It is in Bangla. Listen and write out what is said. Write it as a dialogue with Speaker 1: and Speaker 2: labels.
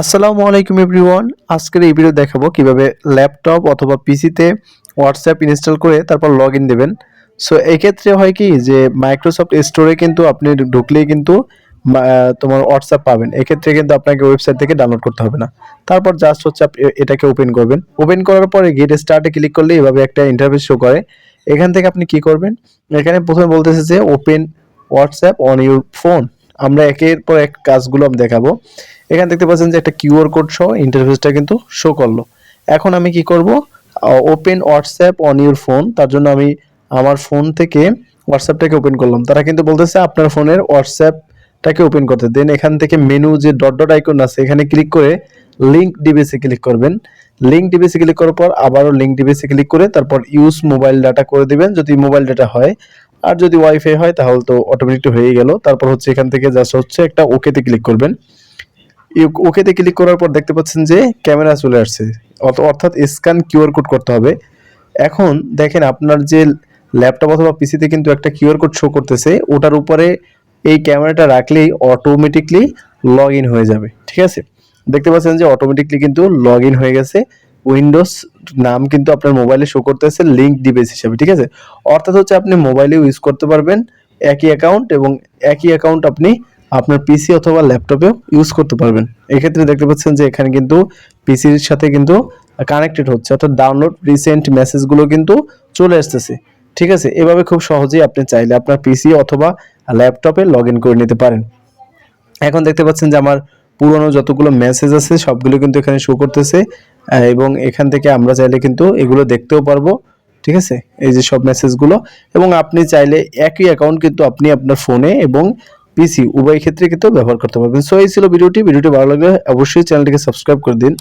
Speaker 1: আসসালামু আলাইকুম এভরিওয়ান। আজকের এই ভিডিও দেখাবো কীভাবে ল্যাপটপ অথবা পিসিতে হোয়াটসঅ্যাপ ইনস্টল করে তারপর লগ ইন দেবেন। সো এক্ষেত্রে হয় কি যে মাইক্রোসফট স্টোরে কিন্তু আপনি ঢুকলেই কিন্তু তোমার হোয়াটসঅ্যাপ পাবেন। এক্ষেত্রে কিন্তু আপনাকে ওয়েবসাইট থেকে ডাউনলোড করতে হবে না। তারপর জাস্ট হচ্ছে আপনি এটাকে ওপেন করবেন। ওপেন করার পরে গেট স্টার্টে ক্লিক করলে এভাবে একটা ইন্টারফেস শো করে। এখান থেকে আপনি কি করবেন? এখানে প্রথমে বলতেছে যে open WhatsApp on your phone আমরা একের পর এক কাজগুলো আমি দেখাবো। এখানে দেখতে পাচ্ছেন যে একটা কিউআর কোড সহ ইন্টারফেসটা কিন্তু শো করল। এখন আমি কি করব? Open WhatsApp on your phone তার জন্য আমি আমার ফোন থেকে হোয়াটসঅ্যাপটাকে ওপেন করলাম। তারা কিন্তু বলতেছে আপনার ফোনের হোয়াটসঅ্যাপটাকে ওপেন করতে। দেন এখান থেকে মেনু যে ডট ডট আইকন আছে, এখানে ক্লিক করে লিঙ্ক ডিভিসে ক্লিক করবেন। লিঙ্ক ডিভিসে ক্লিক করার পর আবারও লিঙ্ক ডিভিসে ক্লিক করে তারপর ইউজ মোবাইল ডাটা করে দিবেন, যদি মোবাইল ডাটা হয়। আর যদি ওয়াইফাই হয়, তাহলে তো অটোমেটিক হয়ে গেল। তারপর হচ্ছে এখান থেকে জাস্ট হচ্ছে একটা ওকেতে ক্লিক করবেন। ওকেতে ক্লিক করার পর দেখতে পাচ্ছেন যে ক্যামেরা চলে আসছে। অর্থাৎ স্ক্যান কিউআর কোড করতে হবে। এখন দেখেন আপনার যে ল্যাপটপ অথবা পিসিতে কিন্তু একটা কিউআর কোড শো করতেছে, ওটার উপরে এই ক্যামেরাটা রাখলেই অটোমেটিকলি লগ ইন হয়ে যাবে, ঠিক আছে? দেখতে পাচ্ছেন যে অটোমেটিকলি কিন্তু লগ ইন হয়ে গেছে। উইন্ডোজ নাম কিন্তু আপনার মোবাইলে শো করতেছে লিঙ্ক ডিভাইস হিসাবে, ঠিক আছে? অর্থাৎ হচ্ছে আপনি মোবাইলে ইউজ করতে পারবেন, একই অ্যাকাউন্ট এবং একই অ্যাকাউন্ট আপনি আপনার পিসি অথবা ল্যাপটপেও ইউজ করতে পারবেন। এক্ষেত্রে দেখতে পাচ্ছেন যে এখানে কিন্তু পিসির সাথে কিন্তু কানেক্টেড হচ্ছে। অর্থাৎ ডাউনলোড রিসেন্ট মেসেজগুলো কিন্তু চলে আসতেছে। ঠিক আছে? এভাবে খুব সহজেই আপনি চাইলে আপনার পিসি অথবা ল্যাপটপে লগ করে নিতে পারেন। এখন দেখতে পাচ্ছেন যে আমার পুরনো যতগুলো মেসেজ আছে, সবগুলো কিন্তু এখানে শো করতেছে। এবং এখান থেকে আমরা চাইলে কিন্তু এগুলো দেখতেও পারব। ঠিক আছে? এই যে সব মেসেজগুলো এবং আপনি চাইলে একই অ্যাকাউন্ট কিন্তু আপনি আপনার ফোনে এবং পিসি উভয় ক্ষেত্রে কিন্তু ব্যবহার করতে পারবেন সো এই ছিল ভিডিওটি। ভিডিওটি ভালো লাগলে অবশ্যই চ্যানেলটিকে সাবস্ক্রাইব করে দিন।